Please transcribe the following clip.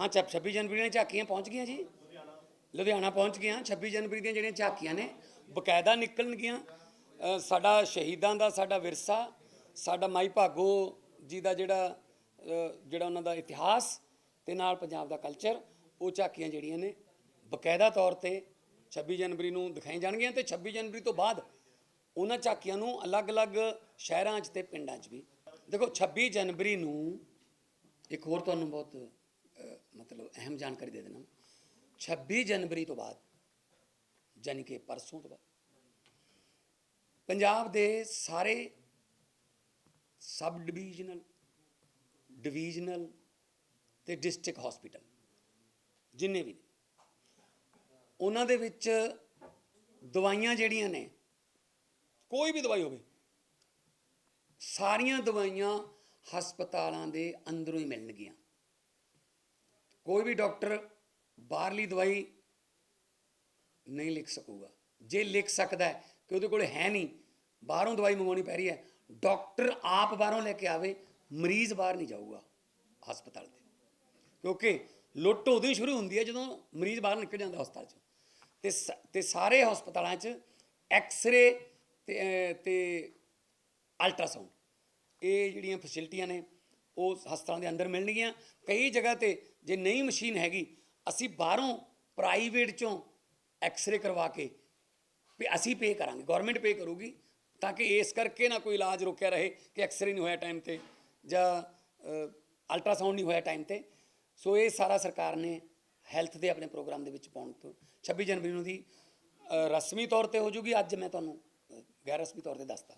ਹਾਂ ਚੱਪ 26 ਜਨਵਰੀ ਦੀਆਂ ਝਾਕੀਆਂ ਪਹੁੰਚ ਗਈਆਂ ਜੀ। ਲੁਧਿਆਣਾ ਪਹੁੰਚ ਗਈਆਂ 26 ਜਨਵਰੀ ਦੀਆਂ ਜਿਹੜੀਆਂ ਝਾਕੀਆਂ ਨੇ, ਬਕਾਇਦਾ ਨਿਕਲਣਗੀਆਂ ਸਾਡਾ ਸ਼ਹੀਦਾਂ ਦਾ ਸਾਡਾ ਵਿਰਸਾ, ਸਾਡਾ ਮਾਈ ਭਾਗੋ ਜੀ ਦਾ ਜਿਹੜਾ ਜਿਹੜਾ ਉਹਨਾਂ ਦਾ ਇਤਿਹਾਸ ਤੇ ਨਾਲ ਪੰਜਾਬ ਦਾ ਕਲਚਰ ਉਹ ਝਾਕੀਆਂ ਜਿਹੜੀਆਂ ਨੇ, ਬਕਾਇਦਾ ਤੌਰ ਤੇ 26 ਜਨਵਰੀ ਨੂੰ ਦਿਖਾਈਆਂ ਜਾਣਗੀਆਂ ਤੇ 26 ਜਨਵਰੀ ਤੋਂ ਬਾਅਦ ਉਹਨਾਂ ਝਾਕੀਆਂ ਨੂੰ ਅਲੱਗ-ਅਲੱਗ ਸ਼ਹਿਰਾਂ 'ਚ ਤੇ ਪਿੰਡਾਂ 'ਚ ਵੀ। ਦੇਖੋ 26 ਜਨਵਰੀ ਨੂੰ, ਇੱਕ ਹੋਰ ਤੁਹਾਨੂੰ ਬਹੁਤ ਮਤਲਬ ਅਹਿਮ ਜਾਣਕਾਰੀ ਦੇ ਦੇਣਾ। 26 ਜਨਵਰੀ ਤੋਂ ਬਾਅਦ ਯਾਨੀ ਕਿ ਪਰਸੋਂ ਤੋਂ ਬਾਅਦ, ਪੰਜਾਬ ਦੇ ਸਾਰੇ ਸਬ ਡਿਵੀਜ਼ਨਲ ਡਿਵੀਜ਼ਨਲ ਤੇ ਡਿਸਟ੍ਰਿਕਟ ਹਸਪੀਟਲ, ਜਿੰਨੇ ਵੀ ਨੇ, ਉਹਨਾਂ ਦੇ ਵਿੱਚ ਦਵਾਈਆਂ ਜਿਹੜੀਆਂ ਨੇ, ਕੋਈ ਵੀ ਦਵਾਈ ਹੋਵੇ, ਸਾਰੀਆਂ ਦਵਾਈਆਂ ਹਸਪਤਾਲਾਂ ਦੇ ਅੰਦਰੋਂ ਹੀ ਮਿਲਣਗੀਆਂ। ਕੋਈ ਵੀ ਡਾਕਟਰ ਬਾਹਰਲੀ ਦਵਾਈ ਨਹੀਂ ਲਿਖ ਸਕੂਗਾ। ਜੇ ਲਿਖ ਸਕਦਾ ਹੈ ਕਿ ਉਹਦੇ ਕੋਲ ਹੈ ਨਹੀਂ, ਬਾਹਰੋਂ ਦਵਾਈ ਮੰਗਵਾਉਣੀ ਪੈ ਰਹੀ ਹੈ, ਡਾਕਟਰ ਆਪ ਬਾਹਰੋਂ ਲੈ ਕੇ ਆਵੇ, ਮਰੀਜ਼ ਬਾਹਰ ਨਹੀਂ ਜਾਊਗਾ ਹਸਪਤਾਲ ਦੇ ਕਿਉਂਕਿ ਲੁੱਟ ਉਦੋਂ ਹੀ ਸ਼ੁਰੂ ਹੁੰਦੀ ਹੈ ਜਦੋਂ ਮਰੀਜ਼ ਬਾਹਰ ਨਿਕਲ ਜਾਂਦਾ ਹਸਪਤਾਲ 'ਚ। ਤੇ ਸ- ਤੇ ਸਾਰੇ ਹਸਪਤਾਲਾਂ 'ਚ ਐਕਸ-ਰੇ ਤੇ ਅਲਟਰਾਸਾਊਂਡ। ਇਹ ਜਿਹੜੀਆਂ ਫੈਸਿਲਿਟੀਆਂ ਨੇ ਉਹ ਹਸਪਤਾਲਾਂ ਦੇ ਅੰਦਰ ਮਿਲਣਗੀਆਂ। ਕਈ ਜਗ੍ਹਾ ਤੇ ਜੇ ਨਹੀਂ ਮਸ਼ੀਨ ਹੈਗੀ, ਅਸੀਂ ਬਾਹਰੋਂ ਪ੍ਰਾਈਵੇਟ ਚੋਂ ਐਕਸ-ਰੇ ਕਰਵਾ ਕੇ ਵੀ ਅਸੀਂ ਪੇ ਕਰਾਂਗੇ। ਗਵਰਨਮੈਂਟ ਪੇ ਕਰੂਗੀ ਤਾਂ ਕਿ ਇਸ ਕਰਕੇ ਨਾ ਕੋਈ ਇਲਾਜ ਰੁਕਿਆ ਰਹੇ ਕਿ ਐਕਸ-ਰੇ ਨਹੀਂ ਹੋਇਆ ਟਾਈਮ ਤੇ ਜਾਂ ਅਲਟਰਾਸਾਊਂਡ ਨਹੀਂ ਹੋਇਆ ਟਾਈਮ ਤੇ। ਸੋ ਇਹ ਸਾਰਾ ਸਰਕਾਰ ਨੇ ਹੈਲਥ ਦੇ ਆਪਣੇ ਪ੍ਰੋਗਰਾਮ ਦੇ ਵਿੱਚ ਪਾਉਣ ਤੋਂ। 26 ਜਨਵਰੀ ਨੂੰ ਦੀ ਰਸਮੀ ਤੌਰ ਤੇ ਹੋ ਜੂਗੀ। ਅੱਜ ਮੈਂ ਤੁਹਾਨੂੰ ਗੈਰ ਰਸਮੀ ਤੌਰ ਤੇ ਦੱਸਦਾ।